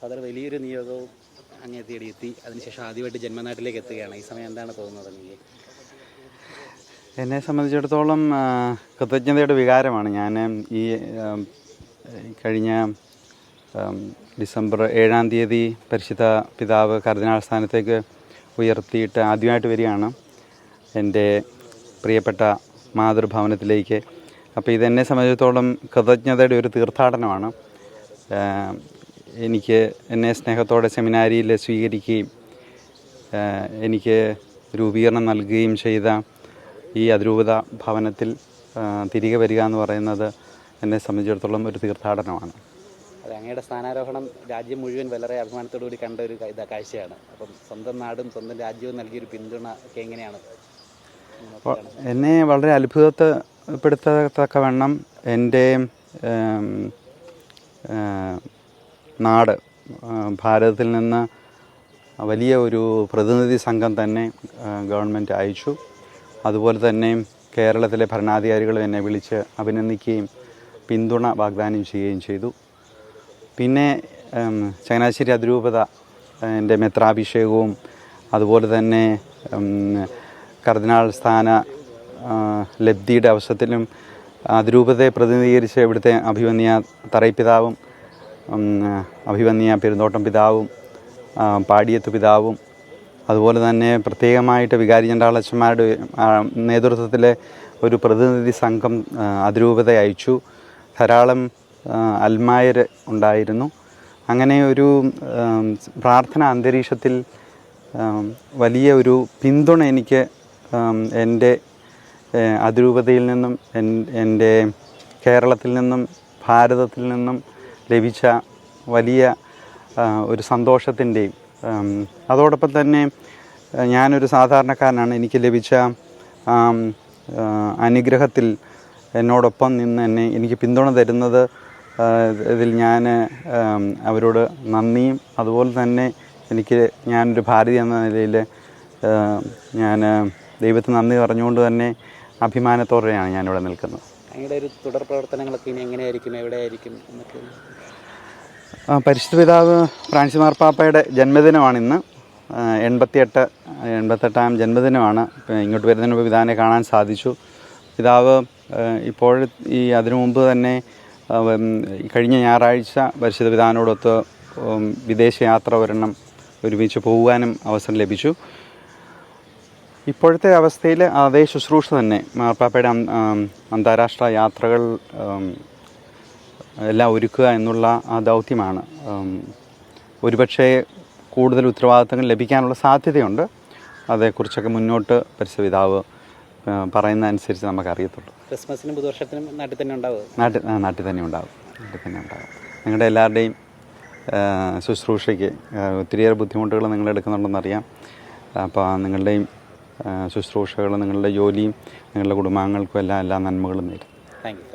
Father വലിയൊരു നിയോഗവും അങ്ങേ എത്തി അതിനുശേഷം ആദ്യമായിട്ട് ജന്മനാട്ടിലേക്ക് എത്തുകയാണ്. ഈ സമയം എന്താണ് തോന്നുന്നത് എനിക്ക് എന്നെ സംബന്ധിച്ചിടത്തോളം കൃതജ്ഞതയുടെ വികാരമാണ്. ഞാൻ ഈ കഴിഞ്ഞ ഡിസംബർ ഏഴാം തീയതി പരിശുദ്ധ പിതാവ് കർദിനാൾ സ്ഥാനത്തേക്ക് ഉയർത്തിയിട്ട് ആദ്യമായിട്ട് വരികയാണ്. എന്റെ പ്രിയപ്പെട്ട മാതൃഭവനത്തിലേക്ക്. അപ്പോൾ ഇതെന്നെ സംബന്ധിച്ചിടത്തോളം കൃതജ്ഞതയുടെ ഒരു തീർത്ഥാടനമാണ്. എനിക്ക് എന്നെ സ്നേഹത്തോടെ സെമിനാരിയിൽ സ്വീകരിക്കുകയും എനിക്ക് രൂപീകരണം നൽകുകയും ചെയ്ത ഈ അതിരൂപത ഭവനത്തിൽ തിരികെ വരിക എന്ന് പറയുന്നത് എന്നെ സംബന്ധിച്ചിടത്തോളം ഒരു തീർത്ഥാടനമാണ്. അതെ അങ്ങയുടെ സ്ഥാനാരോഹണം രാജ്യം മുഴുവൻ വളരെ അഭിമാനത്തോടു കൂടി കണ്ട ഒരു ഇതാ കാഴ്ചയാണ്. അപ്പം സ്വന്തം നാടും സ്വന്തം രാജ്യവും നൽകിയൊരു പിന്തുണ ഒക്കെ എങ്ങനെയാണ്? എന്നെ വളരെ അത്ഭുതപ്പെടുത്തത്തക്കവണ്ണം എന്റെ നാട്. ഭാരതത്തിൽ നിന്ന് വലിയ ഒരു പ്രതിനിധി സംഘം തന്നെ ഗവൺമെന്റ് അയച്ചു. അതുപോലെ തന്നെ കേരളത്തിലെ ഭരണാധികാരികളും എന്നെ വിളിച്ച് അഭിനന്ദിക്കുകയും പിന്തുണ വാഗ്ദാനം ചെയ്യുകയും ചെയ്തു. പിന്നെ ചങ്ങനാശ്ശേരി അതിരൂപത എന്റെ മെത്രാഭിഷേകവും അതുപോലെ തന്നെ കർദിനാൾ സ്ഥാന ലബ്ധിയുടെ അവസരത്തിലും അതിരൂപതയെ പ്രതിനിധീകരിച്ച് ഇവിടുത്തെ അഭിവന്യ തറൈപ്പിതാവും അഭിവന്യ പെരുന്തോട്ടം പിതാവും പാടിയത്ത് പിതാവും അതുപോലെ തന്നെ പ്രത്യേകമായിട്ട് വികാരി ചണ്ടാളച്ചന്മാരുടെ നേതൃത്വത്തിലെ ഒരു പ്രതിനിധി സംഘം അതിരൂപത അയച്ചു. ധാരാളം അൽമായർ ഉണ്ടായിരുന്നു. അങ്ങനെ ഒരു പ്രാർത്ഥന അന്തരീക്ഷത്തിൽ വലിയ ഒരു പിന്തുണ എനിക്ക് എന്റെ അതിരൂപതയിൽ നിന്നും എൻ- എന്റെ കേരളത്തിൽ നിന്നും ഭാരതത്തിൽ നിന്നും ലഭിച്ച വലിയ ഒരു സന്തോഷത്തിന്റെയും അതോടൊപ്പം തന്നെ ഞാനൊരു സാധാരണക്കാരനാണ്. എനിക്ക് ലഭിച്ച അനുഗ്രഹത്തിൽ എന്നോടൊപ്പം നിന്ന് എന്നെ എനിക്ക് പിന്തുണ തരുന്നത് ഇതിൽ ഞാൻ അവരോട് നന്ദിയും അതുപോലെ തന്നെ എനിക്ക് ഞാനൊരു ഭാരതി എന്ന നിലയിൽ ഞാൻ ദൈവത്തിന് നന്ദി പറഞ്ഞുകൊണ്ട് തന്നെ അഭിമാനത്തോടെയാണ് ഞാനിവിടെ നിൽക്കുന്നത്. അങ്ങയുടെ ഒരു തുടർ പ്രവർത്തനങ്ങളൊക്കെ ഇനി എങ്ങനെയായിരിക്കും? എവിടെയായിരിക്കും എന്നൊക്കെ പരിശുദ്ധ പിതാവ് ഫ്രാൻസിസ് മാർപ്പാപ്പയുടെ ജന്മദിനമാണ് ഇന്ന്. എൺപത്തിയെട്ട് എൺപത്തെട്ടാം ജന്മദിനമാണ്. ഇങ്ങോട്ട് വരുന്നതിന് മുമ്പ് പിതാവിനെ കാണാൻ സാധിച്ചു. പിതാവ് ഇപ്പോൾ ഈ അതിനു മുമ്പ് തന്നെ കഴിഞ്ഞ ഞായറാഴ്ച പരിശുദ്ധ പിതാവിനോടൊത്ത് വിദേശയാത്ര ഒരെണ്ണം ഒരുമിച്ച് പോകുവാനും അവസരം ലഭിച്ചു. ഇപ്പോഴത്തെ അവസ്ഥയിൽ അതേ ശുശ്രൂഷ തന്നെ. മാർപ്പാപ്പയുടെ അന്താരാഷ്ട്ര യാത്രകൾ എല്ലാം ഒരുക്കുക എന്നുള്ള ആ ദൗത്യമാണ്. ഒരുപക്ഷെ കൂടുതൽ ഉത്തരവാദിത്തങ്ങൾ ലഭിക്കാനുള്ള സാധ്യതയുണ്ട്. അതേക്കുറിച്ചൊക്കെ മുന്നോട്ട് ആ, പറയുന്ന അനുസരിച്ച് നമുക്ക് അറിയത്തുള്ളൂ ക്രിസ്മസിനും പുതുവർഷത്തിനും നാട്ടിൽ തന്നെ ഉണ്ടാവും നാട്ടിൽ നാട്ടിൽ തന്നെ ഉണ്ടാവും. നാട്ടിൽ തന്നെ ഉണ്ടാവും. നിങ്ങളുടെ എല്ലാവരുടെയും ശുശ്രൂഷയ്ക്ക് ഒത്തിരിയേറെ ബുദ്ധിമുട്ടുകൾ നിങ്ങൾ എടുക്കുന്നുണ്ടെന്നറിയാം അപ്പോൾ നിങ്ങളുടെയും ആ, ശുശ്രൂഷകൾ നിങ്ങളുടെ ജോലിയും നിങ്ങളുടെ കുടുംബാംഗങ്ങൾക്കും എല്ലാം എല്ലാ നന്മകളും നേരും താങ്ക് യു